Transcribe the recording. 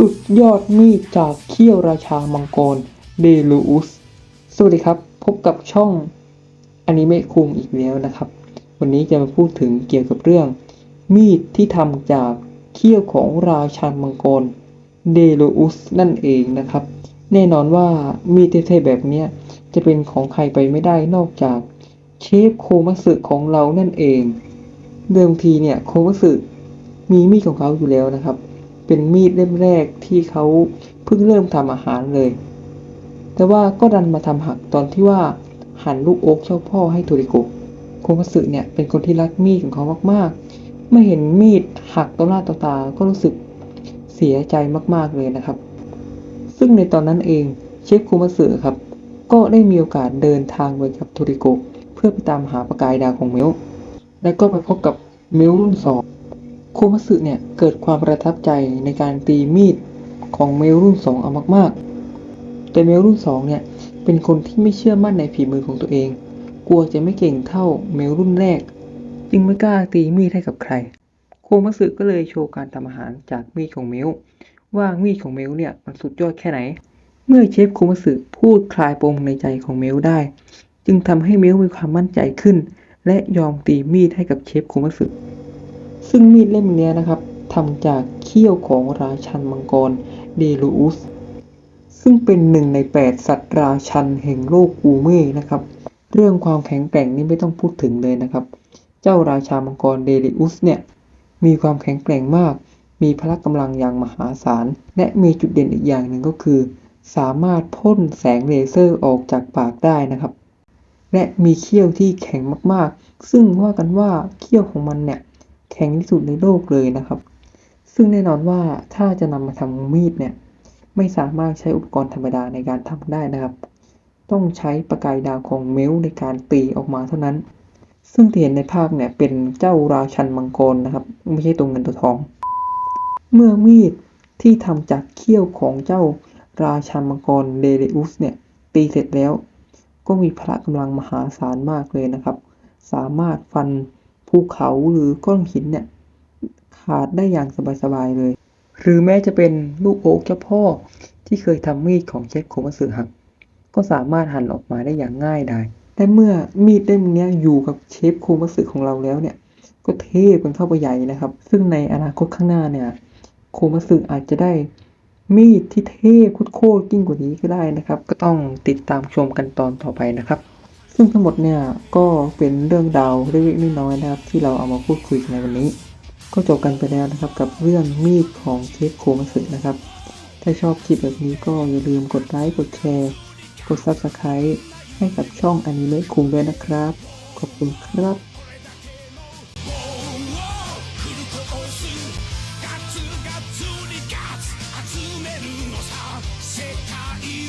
สุดยอดมีดจากเขี้ยวราชามังกรเดลูอุส สวัสดีครับ พบกับช่องอนิเมะคุงอีกแล้วนะครับ วันนี้จะมาพูดถึงเกี่ยวกับเรื่อง มีดที่ทำจากเขี้ยวของราชามังกรเดลูอุสนั่นเองนะครับ แน่นอนว่ามีดเท่ๆแบบนี้จะเป็นของใครไปไม่ได้นอกจากเชฟโคมัสึของเรานั่นเอง เดิมทีเนี่ยโคมัสึมีมีดของเขาอยู่แล้วนะครับ เป็นมีดเล่มแรกที่เขาเพิ่งเริ่มทำอาหารเลย แต่ว่าก็ดันมาทำหักตอนที่ว่าหั่นลูกโอ๊กเจ้าพ่อให้โทริโกะโคมัสึเนี่ยเป็นคนที่รักมีดของเขามากๆ เมื่อเห็นมีดหักต่อหน้าต่อตาก็รู้สึกเสียใจมากๆเลยนะครับ ซึ่งในตอนนั้นเองเชฟโคมัสึครับ ก็ได้มีโอกาสเดินทางไปกับโทริโกะเพื่อไปตามหาประกายดาวของเมล และก็ไปพบกับเมลรุ่นสอง โคมัสึเนี่ยเกิดความประทับใจในการตีมีดของเมลรุ่นสองเอามากๆ แต่เมลรุ่นสองเนี่ยเป็นคนที่ไม่เชื่อมั่นในฝีมือของตัวเอง กลัวจะไม่เก่งเท่าเมลรุ่นแรก จึงไม่กล้าตีมีดให้กับใคร โคมัสึก็เลยโชว์การทำอาหารจากมีดของเมลว่ามีดของเมลเนี่ยมันสุดยอดแค่ไหน เมื่อเชฟโคมัสึพูดคลายปมในใจของเมลได้ จึงทำให้เมลมีความมั่นใจขึ้น และยอมตีมีดให้กับเชฟโคมัสึ ซึ่งมีดเล่มนี้นะครับทำจากเขี้ยวของราชันมังกรเดลูอุส ซึ่งเป็นหนึ่งในแปดสัตว์ราชันแห่งโลกอูเม่นะครับ เรื่องความแข็งแกร่งนี่ไม่ต้องพูดถึงเลยนะครับ เจ้าราชามังกรเดลิอุสเนี่ยมีความแข็งแกร่งมาก มีพละกำลังอย่างมหาศาล และมีจุดเด่นอีกอย่างหนึ่งก็คือ สามารถพ่นแสงเลเซอร์ออกจากปากได้นะครับ และมีเขี้ยวที่แข็งมากๆ ซึ่งว่ากันว่าเขี้ยวของมันเนี่ย แข็งที่สุดในโลกเลยนะครับ ซึ่งแน่นอนว่าถ้าจะนำมาทำมีดเนี่ยไม่สามารถใช้อุปกรณ์ธรรมดาในการทำได้นะครับ ต้องใช้ประกายดาวของเมลในการตีออกมาเท่านั้น ซึ่งที่เห็นในภาพเนี่ยเป็นเจ้าราชันมังกรนะครับ ไม่ใช่ตัวเงินตัวทอง เมื่อมีดที่ทำจากเขี้ยวของเจ้าราชันมังกรเดเรอุสเนี่ยตีเสร็จแล้ว ก็มีพละกำลังมหาศาลมากเลยนะครับ สามารถฟัน ภูเขาหรือก้อนหินเนี่ยขาดได้อย่างสบายๆเลย หรือแม้จะเป็นลูกโอ๊กเจ้าพ่อที่เคยทำมีดของเชฟโคมัสึหัก ก็สามารถหั่นออกมาได้อย่างง่ายดายแต่เมื่อมีดเล่มนี้อยู่กับเชฟโคมัสึของเราแล้วเนี่ย ก็เทพกันเข้าไปใหญ่นะครับ ซึ่งในอนาคตข้างหน้าเนี่ยโคมัสึอาจจะได้มีดที่เทพโคตรยิ่งกว่านี้ก็ได้นะครับ ก็ต้องติดตามชมกันตอนต่อไปนะครับ ซึ่งทั้งหมดเนี่ยก็เป็นเรื่องราวเล็กๆน้อยๆนะครับ ที่เราเอามาพูดคุยในวันนี้ ก็จบกันไปแล้วนะครับกับเรื่องมีดของเชฟโคมาสึนะครับ ถ้าชอบคลิปแบบนี้ก็อย่าลืมกดไลค์กดแชร์กด Subscribe ให้กับช่องอนิเมะคุงด้วยนะครับ ขอบคุณครับ「世界